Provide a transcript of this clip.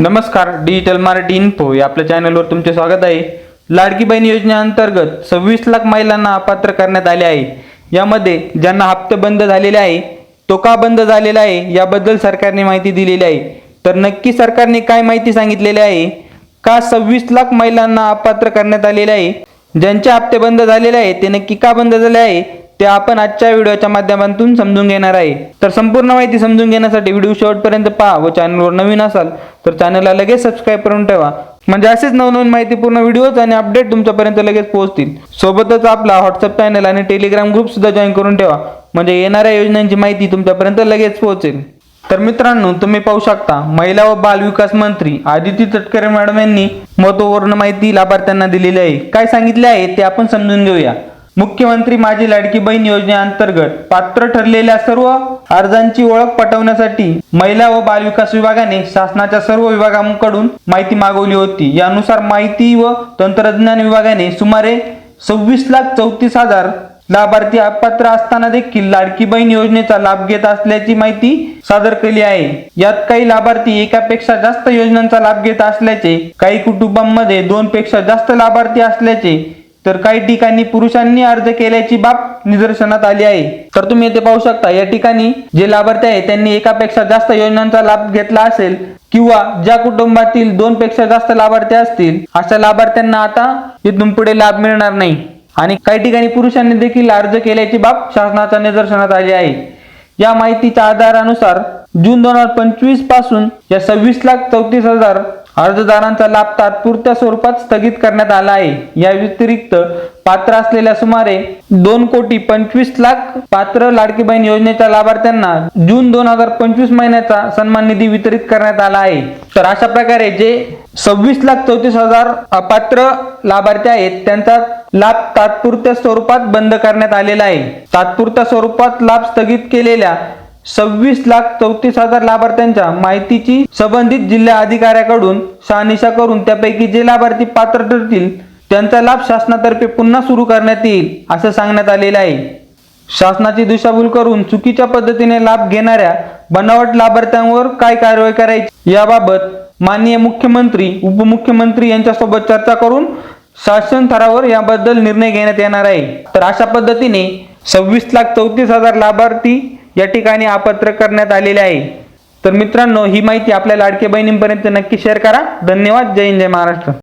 नमस्कार digital Marathi info या आपल्या चॅनलवर तुमचे स्वागत आहे. लाडकी बहीण योजनेअंतर्गत सव्वीस लाख महिलांना अपात्र करण्यात आले आहे. यामध्ये ज्यांना हप्ते बंद झालेले आहे तो का बंद झालेला आहे याबद्दल सरकारने माहिती दिलेली आहे. तर नक्की सरकारने काय माहिती सांगितलेली आहे? का सव्वीस लाख महिलांना अपात्र करण्यात आलेले आहे? ज्यांचे हप्ते बंद झालेले आहे ते नक्की का बंद झाले आहे? ते आपण आजच्या व्हिडिओच्या माध्यमातून समजून घेणार आहे. तर संपूर्ण माहिती समजून घेण्यासाठी व्हिडिओ शेवटपर्यंत पहा व चॅनलवर नवीन असाल तर चॅनलला लगेच सबस्क्राईब करून ठेवा. म्हणजे असेच नवनवीन माहितीपूर्ण व्हिडिओज आणि अपडेट तुमच्यापर्यंत लगेच पोहोचतील. सोबतच आपला व्हॉट्सअप चॅनल आणि टेलिग्राम ग्रुप सुद्धा जॉईन करून ठेवा. म्हणजे येणाऱ्या योजनांची माहिती तुमच्यापर्यंत लगेच पोहोचेल. तर मित्रांनो तुम्ही पाहू शकता महिला व बाल विकास मंत्री आदिती तटकरे मॅडम यांनी महत्त्वपूर्ण माहिती लाभार्थ्यांना दिलेली आहे. काय सांगितले आहे ते आपण समजून घेऊया. मुख्यमंत्री माझी लाडकी बहीण योजनेअंतर्गत पात्र ठरलेल्या सर्व अर्जांची ओळख पटवण्यासाठी महिला व बालविकास विभागाने शासनाच्या सर्व विभागांकडून माहिती मागवली होती. यानुसार माहिती व तंत्रज्ञान विभागाने सुमारे सव्वीस लाख चौतीस हजार लाभार्थी अपात्र असताना देखील लाडकी बहीण योजनेचा लाभ घेत असल्याची माहिती सादर केली आहे. यात काही लाभार्थी एकापेक्षा जास्त योजनांचा लाभ घेत असल्याचे काही कुटुंबांमध्ये दोन पेक्षा जास्त लाभार्थी असल्याचे तर काही ठिकाणी पुरुषांनी अर्ज केल्याची बाब निदर्शनात आली आहे. तर तुम्ही येथे पाहू शकता या ठिकाणी जे लाभार्थी आहे त्यांनी एकापेक्षा जास्त योजनांचा लाभ घेतला असेल किंवा ज्या कुटुंबातील दोन पेक्षा जास्त लाभार्थी असतील अशा लाभार्थ्यांना आता इथून पुढे लाभ मिळणार नाही. आणि काही ठिकाणी पुरुषांनी देखील अर्ज केल्याची बाब शासनाच्या निदर्शनात आली आहे. या माहितीच्या आधारानुसार जून दोन हजार पंचवीसपासून या सव्वीस लाख चौतीस हजार अर्जदारांचा लाभ तात्पुरत्या स्वरूपात स्थगित करण्यात आला आहे. या व्यतिरिक्त पात्र असलेल्या सुमारे दोन कोटी पंचवीस लाख पात्र लाडकी बहीण योजनेच्या लाभार्थ्यांना जून दोन हजार पंचवीस महिन्याचा सन्मान निधी वितरित करण्यात आला आहे. तर अशा प्रकारे जे सव्वीस लाख चौतीस हजार अपात्र लाभार्थी आहेत त्यांचा लाभ तात्पुरत्या स्वरूपात बंद करण्यात आलेला आहे. तात्पुरत्या स्वरूपात लाभ स्थगित केलेल्या सव्वीस लाख चौतीस हजार लाभार्थ्यांच्या माहितीची संबंधित जिल्हा अधिकाऱ्याकडून शहानिशा करून त्यापैकी जे लाभार्थी पात्र ठरतील त्यांचा लाभ शासनातर्फे पुन्हा सुरू करण्यात येईल असं सांगण्यात आलेलं आहे. शासनाची दिशाभूल करून चुकीच्या पद्धतीने लाभ घेणाऱ्या बनावट लाभार्थ्यांवर काय कारवाई करायची याबाबत माननीय मुख्यमंत्री उपमुख्यमंत्री यांच्यासोबत चर्चा करून शासन थरावर याबद्दल निर्णय घेण्यात येणार आहे. तर अशा पद्धतीने सव्वीस लाख चौतीस हजार लाभार्थी या ठिकाणी आपत्र करण्यात आलेले आहे. तर मित्रांनो ही माहिती आपल्या लाडके बहिणींपर्यंत नक्की शेअर करा. धन्यवाद. जय हिंद जय महाराष्ट्र.